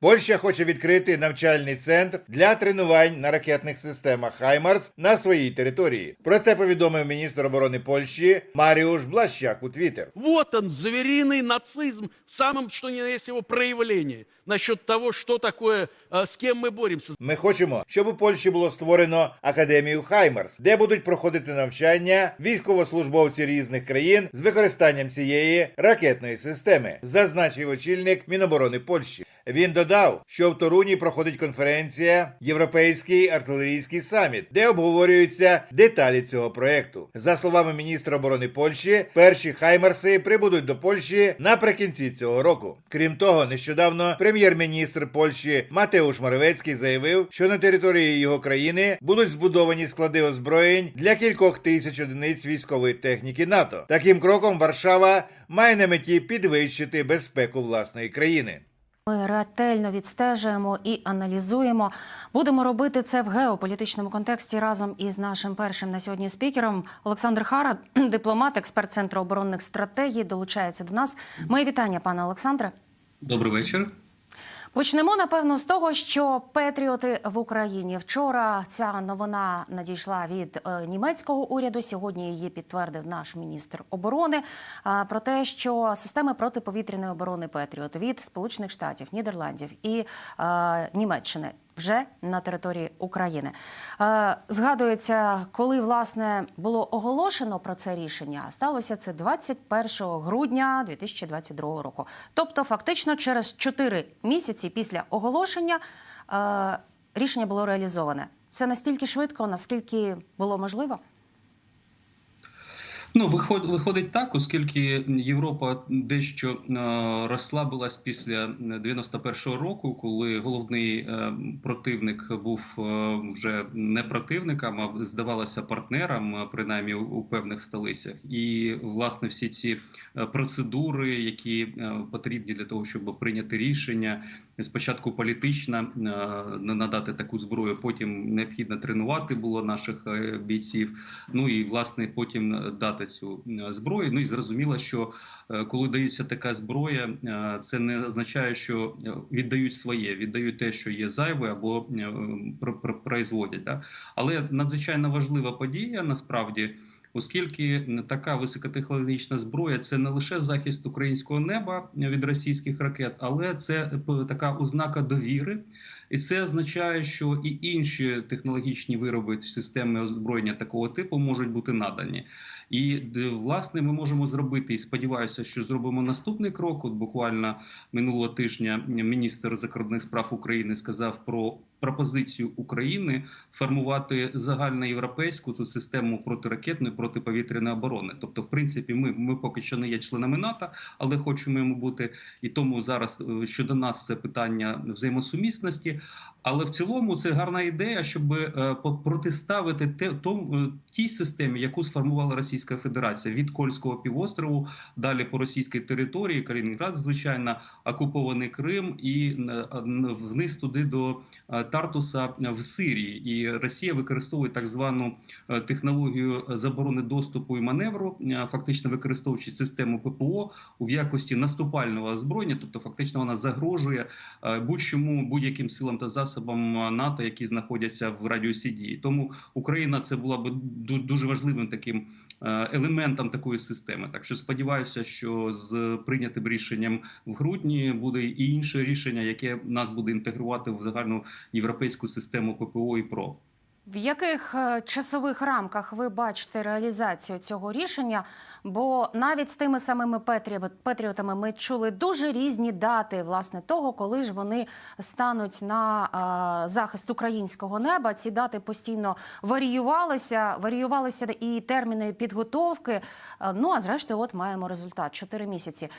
Польща хоче відкрити навчальний центр для тренувань на ракетних системах Хаймарс на своїй території. Про це повідомив міністр оборони Польщі Маріуш Блащак у Твіттер. Вот он, звериный нацизм в самом, что ни на есть его проявлении. Насчет того, что такое, э, с кем мы боремся. Ми хочемо, щоб у Польщі було створено академію Хаймарс, де будуть проходити навчання військовослужбовці різних країн з використанням цієї ракетної системи, зазначив очільник Міноборони Польщі. Він додав, що в Торуні проходить конференція Європейський артилерійський саміт, де обговорюються деталі цього проекту. За словами міністра оборони Польщі, перші хаймерси прибудуть до Польщі наприкінці цього року. Крім того, нещодавно прем'єр-міністр Польщі Матеуш Моровецький заявив, що на території його країни будуть збудовані склади озброєнь для кількох тисяч одиниць військової техніки НАТО. Таким кроком Варшава має на меті підвищити безпеку власної країни. Ми ретельно відстежуємо і аналізуємо. Будемо робити це в геополітичному контексті разом із нашим першим на сьогодні спікером Олександр Хара, дипломат, експерт Центру оборонних стратегій, долучається до нас. Моє вітання, пане Олександре. Добрий вечір. Почнемо напевно з того, що Петріоти в Україні вчора ця новина надійшла від е, німецького уряду. Сьогодні її підтвердив наш міністр оборони. Про те, що системи протиповітряної оборони Петріот від Сполучених Штатів, Нідерландів і е, Німеччини. Вже на території України Е, згадується, коли власне було оголошено про це рішення. Сталося це 21 грудня 2022 року. Тобто, фактично, через 4 місяці після оголошення е, рішення було реалізоване. Це настільки швидко, наскільки було можливо. Ну, виход, виходить так, оскільки Європа дещо е, розслабилась після 91-го року, коли головний е, противник був е, вже не противником, а здавалося партнером, е, принаймні у, певних столицях. І власне всі ці е, процедури, які е, потрібні для того, щоб прийняти рішення, спочатку політична е, надати таку зброю, потім необхідно тренувати було наших е, бійців. Ну і власне потім дати цю зброю. Ну і зрозуміло, що е, коли дається така зброя, е, це не означає, що е, віддають своє, віддають те, що є зайве, або про- про- производять. Да? Але надзвичайно важлива подія насправді. Оскільки така високотехнологічна зброя це не лише захист українського неба від російських ракет, але це така ознака довіри, і це означає, що і інші технологічні вироби системи озброєння такого типу можуть бути надані. І власне ми можемо зробити, і сподіваюся, що зробимо наступний крок. От буквально минулого тижня міністр закордонних справ України сказав про пропозицію України формувати загальноєвропейську ту систему протиракетної протиповітряної оборони. Тобто, в принципі, ми, ми поки що не є членами НАТО, але хочемо йому бути. І тому зараз е, щодо нас це питання взаємосумісності. Але в цілому це гарна ідея, щоб е, протиставити те е, тій системі, яку сформувала Російська Федерація від Кольського півострову, далі по російській території, Калінінград, звичайно, окупований Крим і е, вниз туди до е, Тартуса в Сирії. І Росія використовує так звану е, технологію заборони доступу і маневру, е, фактично використовуючи систему ППО в якості наступального озброєння, тобто фактично вона загрожує е, будь-чому будь-яким силам та засобам е, НАТО, які знаходяться в радіусі дії. Тому Україна це була б дуже важливим таким е, елементом такої системи. Так що сподіваюся, що з прийнятим рішенням в грудні буде і інше рішення, яке нас буде інтегрувати в загальну європейську систему ППО і ПРО. В яких е, часових рамках ви бачите реалізацію цього рішення? Бо навіть з тими самими Петріотами ми чули дуже різні дати власне того, коли ж вони стануть на е, захист українського неба. Ці дати постійно варіювалися, варіювалися і терміни підготовки. Е, Ну а зрештою, от маємо результат 4 місяці.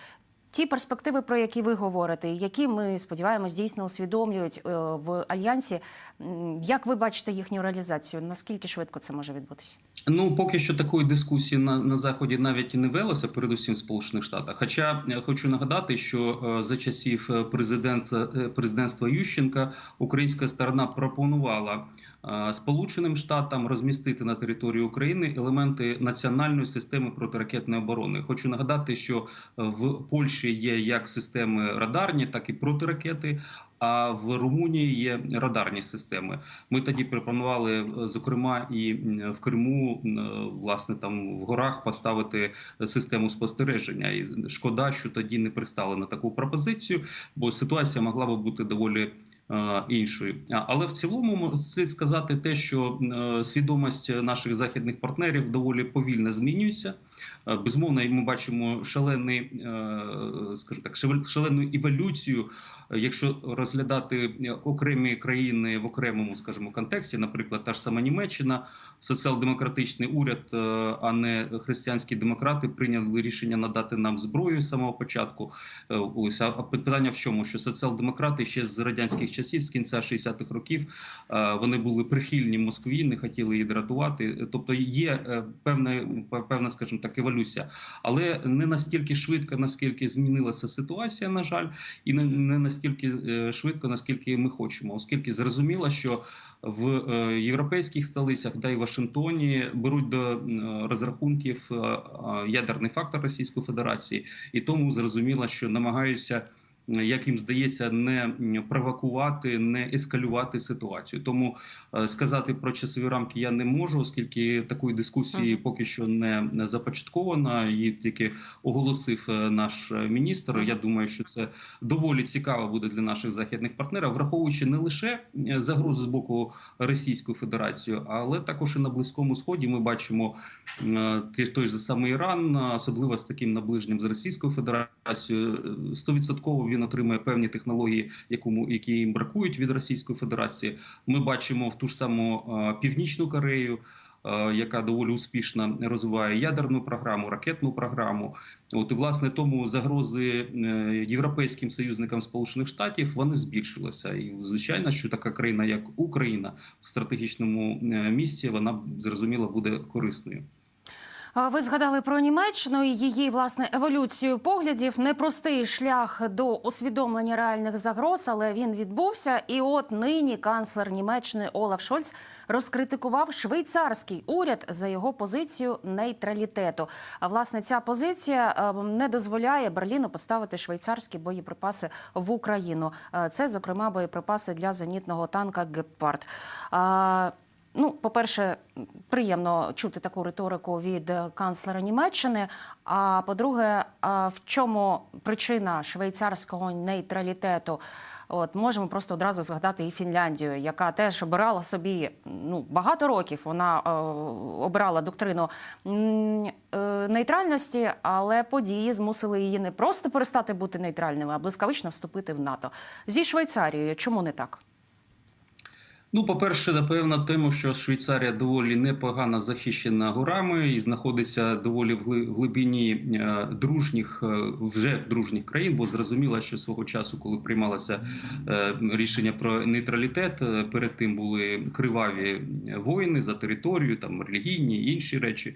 Ті перспективи, про які ви говорите, які ми сподіваємось дійсно усвідомлюють е, в альянсі. Як ви бачите їхню реалізацію? Наскільки швидко це може відбутися? Ну, поки що такої дискусії на, на заході навіть і не велося, передусім в Сполучених Штатах. Хоча я хочу нагадати, що е, за часів е, президента е, президентства Ющенка українська сторона пропонувала е, Сполученим Штатам розмістити на території України елементи національної системи протиракетної оборони. Хочу нагадати, що е, в Польщі є як системи радарні, так і протиракети. А в Румунії є радарні системи. Ми тоді пропонували, е, зокрема, і в Криму, е, власне, там в горах поставити систему спостереження. І шкода, що тоді не пристали на таку пропозицію, бо ситуація могла би бути доволі. е, Іншою, але в цілому слід сказати те, що свідомість наших західних партнерів доволі повільно змінюється. Безумовно, ми бачимо шалений, скажімо так, шалену еволюцію Якщо розглядати е, окремі країни в окремому, скажімо, контексті, наприклад, та ж сама Німеччина, соціал-демократичний уряд, е, а не християнські демократи, прийняли рішення надати нам зброю з самого початку. Е, Ось а питання в чому? Що соціал-демократи ще з радянських часів, з кінця 60-х років, вони були прихильні Москві, не хотіли її дратувати. Тобто є певна, певна, скажімо так, еволюція, але не настільки швидко, наскільки змінилася ситуація, на жаль і не, не настільки швидко, наскільки ми хочемо, оскільки зрозуміло, що в е, європейських столицях, да й Вашингтоні беруть до розрахунків е, е, ядерний фактор Російської Федерації, і тому зрозуміло, що намагаються. Як їм здається, не провокувати, не ескалювати ситуацію. Тому е, сказати про часові рамки я не можу, оскільки такої дискусії поки що не започатковано. Її тільки оголосив е, наш е, міністр. Я думаю, що це доволі цікаво буде для наших західних партнерів, враховуючи не лише загрозу з боку Російської Федерації, але також і на близькому сході. Ми бачимо той же самий Іран, особливо з таким наближенням з Російською Федерацією. Стовідсотково він отримує певні технології, якому які їм бракують від Російської Федерації. Ми бачимо в ту ж саму е, Північну Корею. е, Яка доволі успішно розвиває ядерну програму, ракетну програму, От і власне тому загрози е, європейським союзникам Сполучених Штатів вони збільшилися. І звичайно, що така країна, як Україна, в стратегічному місці, вона зрозуміло буде корисною. Ви згадали про Німеччину і її власне еволюцію поглядів. Непростий шлях до усвідомлення реальних загроз, але він відбувся. І от нині канцлер Німеччини Олаф Шольц розкритикував швейцарський уряд за його позицію нейтралітету. А власне ця позиція е, не дозволяє Берліну поставити швейцарські боєприпаси в Україну. Е, Це, зокрема, боєприпаси для зенітного танка Гепард. Ну, по-перше, приємно чути таку риторику від е, канцлера Німеччини. А по-друге, в чому причина швейцарського нейтралітету? От можемо просто одразу згадати і Фінляндію, яка теж обирала собі ну багато років. Вона е, обирала доктрину е, нейтральності, але події змусили її не просто перестати бути нейтральними, а блискавично вступити в НАТО. Зі Швейцарією чому не так? Ну, по-перше, напевно, тему, що Швейцарія доволі непогано захищена горами і знаходиться доволі в гли- глибині е, дружніх, е, вже дружніх країн, бо зрозуміло, що свого часу, коли приймалося е, рішення про нейтралітет, перед тим були криваві воїни за територію, там релігійні і інші речі.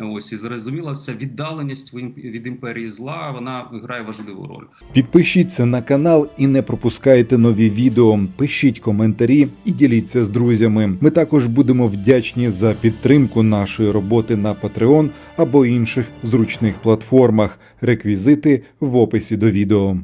Ось і зрозуміло, ця віддаленість від від імперії зла вона грає важливу роль. Підпишіться на канал і не пропускайте нові відео. Пишіть коментарі і діліться з друзями. Ми також будемо вдячні за підтримку нашої роботи на Patreon або інших зручних платформах. Реквізити в описі до відео.